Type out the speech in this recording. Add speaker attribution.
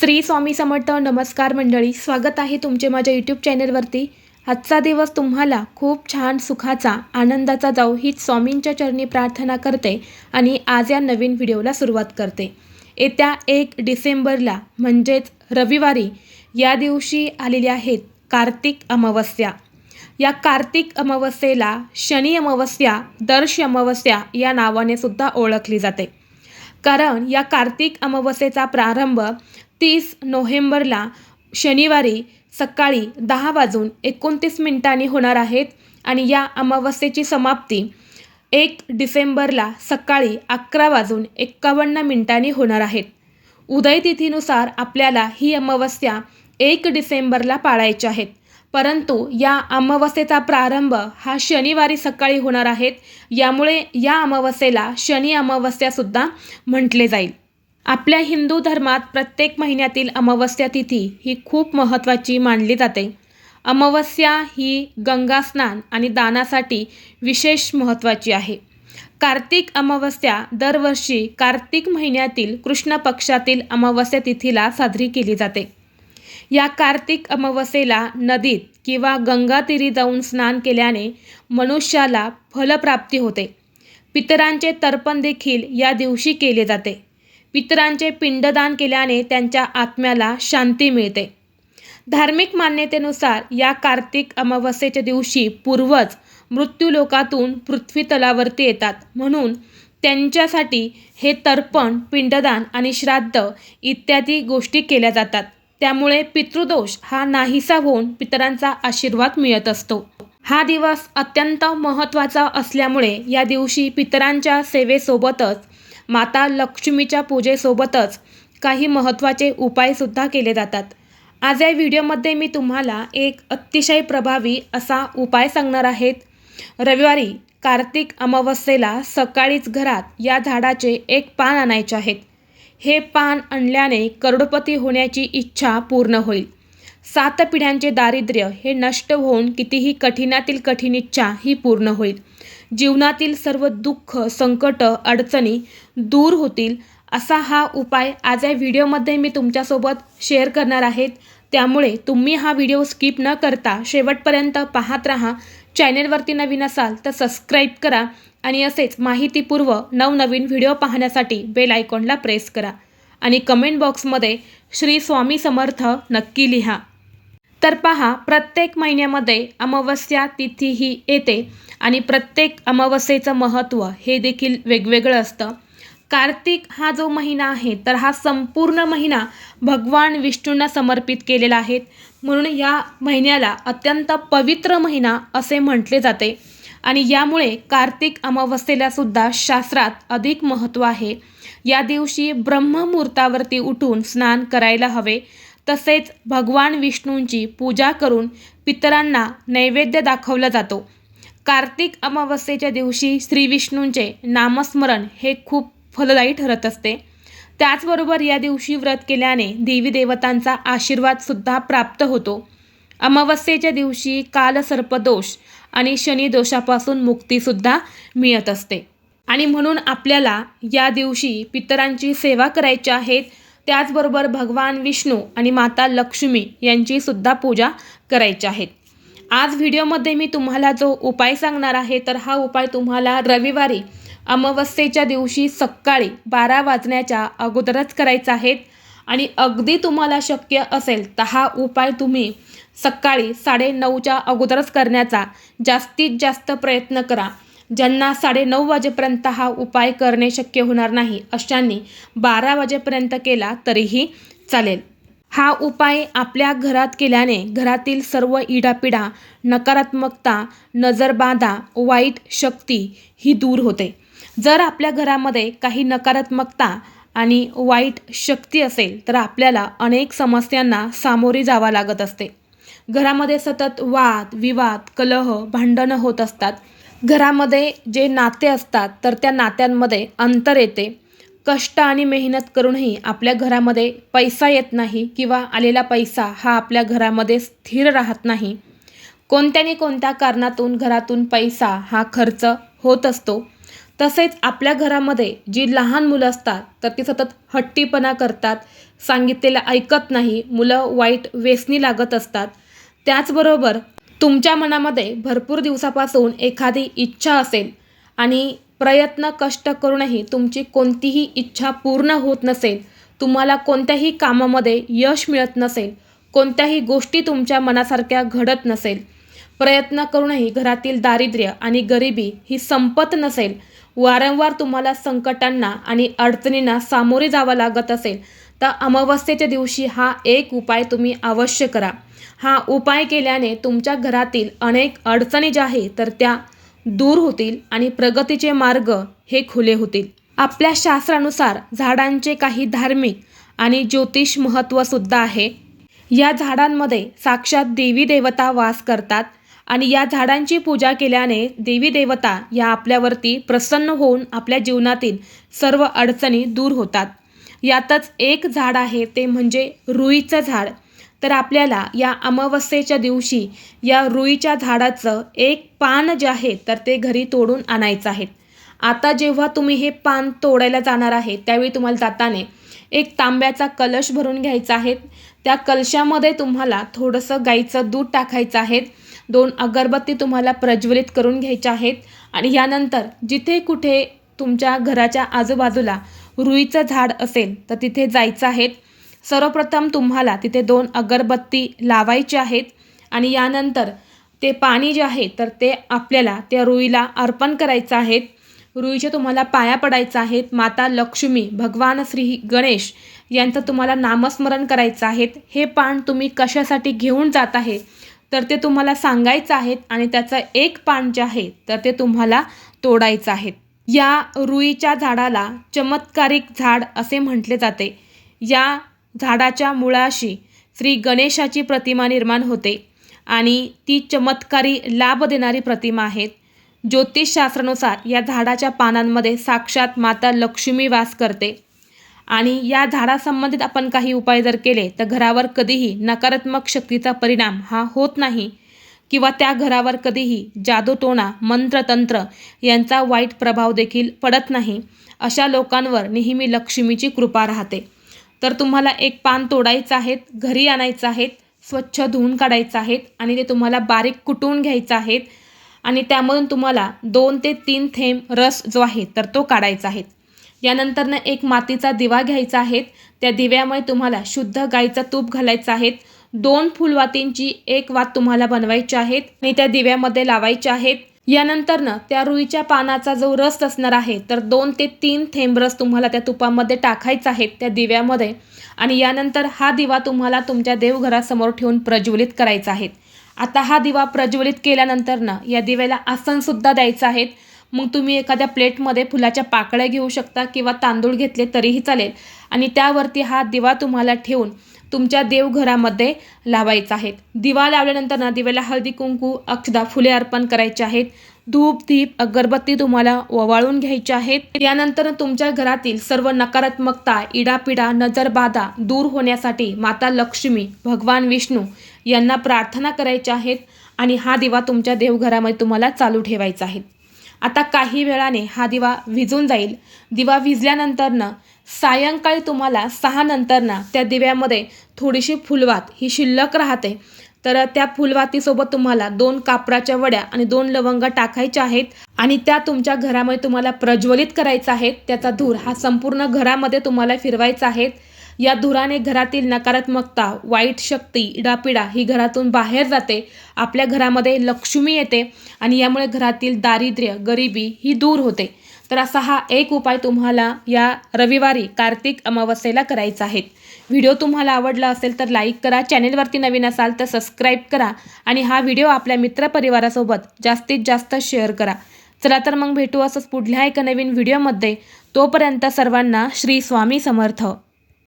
Speaker 1: श्री स्वामी समर्थ नमस्कार मंडळी स्वागत आहे तुमचे माझ्या यूट्यूब चॅनलवरती आजचा दिवस तुम्हाला खूप छान सुखाचा आनंदाचा जाऊ हीच स्वामींच्या चरणी प्रार्थना करते आणि आज या नवीन व्हिडिओला सुरुवात करते. येत्या एक डिसेंबरला म्हणजेच रविवारी या दिवशी आलेली आहेत कार्तिक अमावस्या. या कार्तिक अमावस्येला शनी अमावस्या दर्श अमावस्या या नावाने सुद्धा ओळखली जाते. कारण या कार्तिक अमावस्येचा प्रारंभ तीस नोव्हेंबरला शनिवारी सकाळी दहा वाजून एकोणतीस मिनिटांनी होणार आहेत आणि या अमावस्येची समाप्ती एक डिसेंबरला सकाळी अकरा वाजून एक्कावन्न मिनिटांनी होणार आहेत. उदयतिथीनुसार आपल्याला ही अमावस्या एक डिसेंबरला पाळायची आहेत परंतु या अमावस्येचा प्रारंभ हा शनिवारी सकाळी होणार आहेत यामुळे या अमावस्येला शनी अमावस्यासुद्धा म्हटले जाईल. आपल्या हिंदू धर्मात प्रत्येक महिन्यातील अमावस्या तिथी ही खूप महत्त्वाची मानली जाते. अमावस्या ही गंगा स्नान आणि दानासाठी विशेष महत्त्वाची आहे. कार्तिक अमावस्या दरवर्षी कार्तिक महिन्यातील कृष्ण पक्षातील अमावस्या तिथीला साजरी केली जाते. या कार्तिक अमावस्येला नदीत किंवा गंगातीरी जाऊन स्नान केल्याने मनुष्याला फलप्राप्ती होते. पितरांचे तर्पण देखील या दिवशी केले जाते. पितरांचे पिंडदान केल्याने त्यांच्या आत्म्याला शांती मिळते. धार्मिक मान्यतेनुसार या कार्तिक अमावस्येच्या दिवशी पूर्वज मृत्यूलोकातून पृथ्वी तलावरती येतात. म्हणून त्यांच्यासाठी हे तर्पण पिंडदान आणि श्राद्ध इत्यादी गोष्टी केल्या जातात. त्यामुळे पितृदोष हा नाहीसा होऊन पितरांचा आशीर्वाद मिळत असतो. हा दिवस अत्यंत महत्त्वाचा असल्यामुळे या दिवशी पितरांच्या सेवेसोबतच माता लक्ष्मीच्या पूजेसोबतच काही महत्त्वाचे उपायसुद्धा केले जातात. आज या व्हिडिओमध्ये मी तुम्हाला एक अतिशय प्रभावी असा उपाय सांगणार आहेत. रविवारी कार्तिक अमावस्येला सकाळीच घरात या झाडाचे एक पान आणायचे आहेत. हे पान आणल्याने करोडपती होण्याची इच्छा पूर्ण होईल. सात पिढ्यांचे दारिद्र्य हे नष्ट होऊन कितीही कठीणातील कठीण इच्छा ही पूर्ण होईल. जीवनातील सर्व दुःख संकट अडचणी दूर होतील असा हा उपाय आज या व्हिडिओमध्ये मी तुमच्यासोबत शेअर करणार आहेत. त्यामुळे तुम्ही हा व्हिडिओ स्किप न करता शेवटपर्यंत पाहत राहा. चॅनेलवरती नवीन असाल तर सबस्क्राईब करा आणि असेच माहितीपूर्व नवनवीन व्हिडिओ पाहण्यासाठी बेल आयकॉनला प्रेस करा. आणि कमेंट बॉक्समध्ये श्री स्वामी समर्थ नक्की लिहा. तर पहा प्रत्येक महिन्यामध्ये अमावस्या तिथी ही येते आणि प्रत्येक अमावस्येचं महत्त्व हे देखील वेगवेगळं असतं. कार्तिक हा जो महिना आहे तर हा संपूर्ण महिना भगवान विष्णूंना समर्पित केलेला आहे. म्हणून या महिन्याला अत्यंत पवित्र महिना असे म्हटले जाते. आणि यामुळे कार्तिक अमावस्येला सुद्धा शास्त्रात अधिक महत्त्व आहे. या दिवशी ब्रह्ममुहूर्तावरती उठून स्नान करायला हवे. तसेच भगवान विष्णूंची पूजा करून पितरांना नैवेद्य दाखवला जातो. कार्तिक अमावस्येच्या दिवशी श्री विष्णूंचे नामस्मरण हे खूप फलदायी ठरत असते. त्याचबरोबर या दिवशी व्रत केल्याने देवी देवतांचा आशीर्वादसुद्धा प्राप्त होतो. अमावस्येच्या दिवशी कालसर्पदोष आणि शनिदोषापासून मुक्तीसुद्धा मिळत असते. आणि म्हणून आपल्याला या दिवशी पितरांची सेवा करायची आहेत त्याचबरोबर भगवान विष्णू आणि माता लक्ष्मी यांची सुद्धा पूजा करायची आहेत आज व्हिडिओमध्ये मी तुम्हाला जो उपाय सांगणार आहे तर हा उपाय तुम्हाला रविवारी अमावस्येच्या दिवशी सकाळी बारा वाजण्याच्या अगोदरच करायचा आहे आणि अगदी तुम्हाला शक्य असेल तर हा उपाय तुम्ही सकाळी साडेनऊच्या अगोदरच करण्याचा जास्तीत जास्त प्रयत्न करा. ज्यांना साडेनऊ वाजेपर्यंत हा उपाय करणे शक्य होणार नाही अशांनी बारा वाजेपर्यंत केला तरीही चालेल. हा उपाय आपल्या घरात केल्याने घरातील सर्व इडापिडा नकारात्मकता नजरबाधा वाईट शक्ती ही दूर होते. जर आपल्या घरामध्ये काही नकारात्मकता आणि वाईट शक्ती असेल तर आपल्याला अनेक समस्यांना सामोरे जावं लागत असते. घरामध्ये सतत वाद विवाद कलह भांडणं होत असतात. घरामध्ये जे नाते असतात तर त्या नात्यांमध्ये अंतर येते. कष्ट आणि मेहनत करूनही आपल्या घरामध्ये पैसा येत नाही किंवा आलेला पैसा हा आपल्या घरामध्ये स्थिर राहत नाही. कोणत्याने कोणत्या कारणातून घरातून पैसा हा खर्च होत असतो तसेच आपल्या घरामध्ये जी लहान मुलं असतात तर ती सतत हट्टीपणा करतात सांगितलेलं ऐकत नाही मुलं वाईट व्यसनी लागत असतात. त्याचबरोबर तुमच्या मनामध्ये भरपूर दिवसापासून एखादी इच्छा असेल आणि प्रयत्न कष्ट करूनही तुमची कोणतीही इच्छा पूर्ण होत नसेल तुम्हाला कोणत्याही कामामध्ये यश मिळत नसेल कोणत्याही गोष्टी तुमच्या मनासारख्या घडत नसेल प्रयत्न करूनही घरातील दारिद्र्य आणि गरिबी ही संपत नसेल वारंवार तुम्हाला संकटांना आणि अडचणींना सामोरे जावं लागत असेल तर अमावस्येच्या दिवशी हा एक उपाय तुम्ही अवश्य करा. हा उपाय केल्याने तुमच्या घरातील अनेक अडचणी ज्या आहेत तर त्या दूर होतील आणि प्रगतीचे मार्ग हे खुले होतील. आपल्या शास्त्रानुसार झाडांचे काही धार्मिक आणि ज्योतिष महत्त्वसुद्धा आहे. या झाडांमध्ये साक्षात देवी देवता वास करतात आणि या झाडांची पूजा केल्याने देवी देवता या आपल्यावरती प्रसन्न होऊन आपल्या जीवनातील सर्व अडचणी दूर होतात. यातच एक झाड आहे ते म्हणजे रुईचं झाड. तर आपल्याला या अमावस्येच्या दिवशी या रुईच्या झाडाचं एक पान जे आहे तर ते घरी तोडून आणायचं आहे. आता जेव्हा तुम्ही हे पान तोडायला जाणार आहे त्यावेळी तुम्हाला जाताने एक तांब्याचा कलश भरून घ्यायचा आहे. त्या कलशामध्ये तुम्हाला थोडंसं गाईचं दूध टाकायचं आहे. दोन अगरबत्ती तुम्हाला प्रज्वलित करून घ्यायच्या आहेत. आणि यानंतर जिथे कुठे तुमच्या घराच्या आजूबाजूला रुईचं झाड असेल तर तिथे जायचं आहे. सर्वप्रथम तुम्हाला तिथे दोन अगरबत्ती लावायचे आहेत आणि यानंतर ते पाणी जे आहे तर ते आपल्याला त्या रुईला अर्पण करायचं आहे रुईचे तुम्हाला पाया पडायचं आहेत. माता लक्ष्मी भगवान श्री गणेश यांचं तुम्हाला नामस्मरण करायचं आहेत. हे पान तुम्ही कशासाठी घेऊन जात आहे तर ते तुम्हाला सांगायचं आहेत आणि त्याचं एक पान जे आहे तर ते तुम्हाला तोडायचं आहे या रुईच्या झाडाला चमत्कारिक झाड असे म्हटले जाते. या झाडाच्या मुळाशी श्री गणेशाची प्रतिमा निर्माण होते आणि ती चमत्कारी लाभ देणारी प्रतिमा आहेत. ज्योतिषशास्त्रानुसार या झाडाच्या पानांमध्ये साक्षात माता लक्ष्मी वास करते. आणि या झाडासंबंधित आपण काही उपाय जर केले तर घरावर कधीही नकारात्मक शक्तीचा परिणाम हा होत नाही. किंवा त्या घरावर कधीही जादूटोणा मंत्रतंत्र यांचा वाईट प्रभाव देखील पडत नाही. अशा लोकांवर नेहमी लक्ष्मीची कृपा राहते. तर तुम्हाला एक पान तोडायचं आहेत घरी आणायचं आहेत स्वच्छ धुवून काढायचं आहेत आणि ते तुम्हाला बारीक कुटून घ्यायचं आहेत. आणि त्यामधून तुम्हाला दोन ते तीन थेंब रस जो आहे तर तो काढायचा आहे. यानंतरनं एक मातीचा दिवा घ्यायचा आहे. त्या दिव्यामुळे तुम्हाला शुद्ध गाईचं तूप घालायचं आहे. दोन फुलवातींची एक वात तुम्हाला बनवायची आहेत आणि त्या दिव्यामध्ये लावायच्या आहेत यानंतरनं त्या रुईच्या पानाचा जो रस असणार आहे तर दोन ते तीन थेंब रस तुम्हाला त्या तुपामध्ये टाकायचा आहे त्या दिव्यामध्ये. आणि यानंतर हा दिवा तुम्हाला तुमच्या देवघरासमोर ठेवून प्रज्वलित करायचा आहे. आता हा दिवा प्रज्वलित केल्यानंतरनं या दिव्याला आसनसुद्धा द्यायचं आहे. मग तुम्ही एखाद्या प्लेटमध्ये फुलाच्या पाकळ्या घेऊ शकता किंवा तांदूळ घेतले तरीही चालेल. आणि त्यावरती हा दिवा तुम्हाला ठेवून तुमच्या देवघरामध्ये लावायचा आहे दिवा लावल्यानंतर ना दिव्याला हळदी कुंकू अक्षदा फुले अर्पण करायचे आहेत. धूप दीप अगरबत्ती तुम्हाला ओवाळून घ्यायची आहेत. यानंतर तुमच्या घरातील सर्व नकारात्मकता इडापिडा नजरबाधा दूर होण्यासाठी माता लक्ष्मी भगवान विष्णू यांना प्रार्थना करायच्या आहेत आणि हा दिवा तुमच्या देवघरामध्ये तुम्हाला चालू ठेवायचा आहे. आता काही वेळाने हा दिवा विजून जाईल. दिवा विजल्यानंतरनं सायंकाळी तुम्हाला सहा नंतरनं त्या दिव्यामध्ये थोडीशी फुलवात ही शिल्लक राहते. तर त्या फुलवातीसोबत तुम्हाला दोन कापराच्या वड्या आणि दोन लवंगा टाकायच्या आहेत आणि त्या तुमच्या घरामध्ये तुम्हाला प्रज्वलित करायचा आहेत. त्याचा धूर हा संपूर्ण घरामध्ये तुम्हाला फिरवायचा आहेत या धुराने घरातील नकारात्मकता वाईट शक्ती इडापिडा ही घरातून बाहेर जाते. आपल्या घरामध्ये लक्ष्मी येते आणि यामुळे घरातील दारिद्र्य गरिबी ही दूर होते. तर असा हा एक उपाय तुम्हाला या रविवारी कार्तिक अमावस्येला करायचा आहे. व्हिडिओ तुम्हाला आवडला असेल तर लाईक करा चॅनेलवरती नवीन असाल तर सबस्क्राईब करा आणि हा व्हिडिओ आपल्या मित्रपरिवारासोबत जास्तीत जास्त शेअर करा. चला तर मग भेटू असंच पुढल्या एका नवीन व्हिडिओमध्ये. तोपर्यंत सर्वांना श्री स्वामी समर्थ.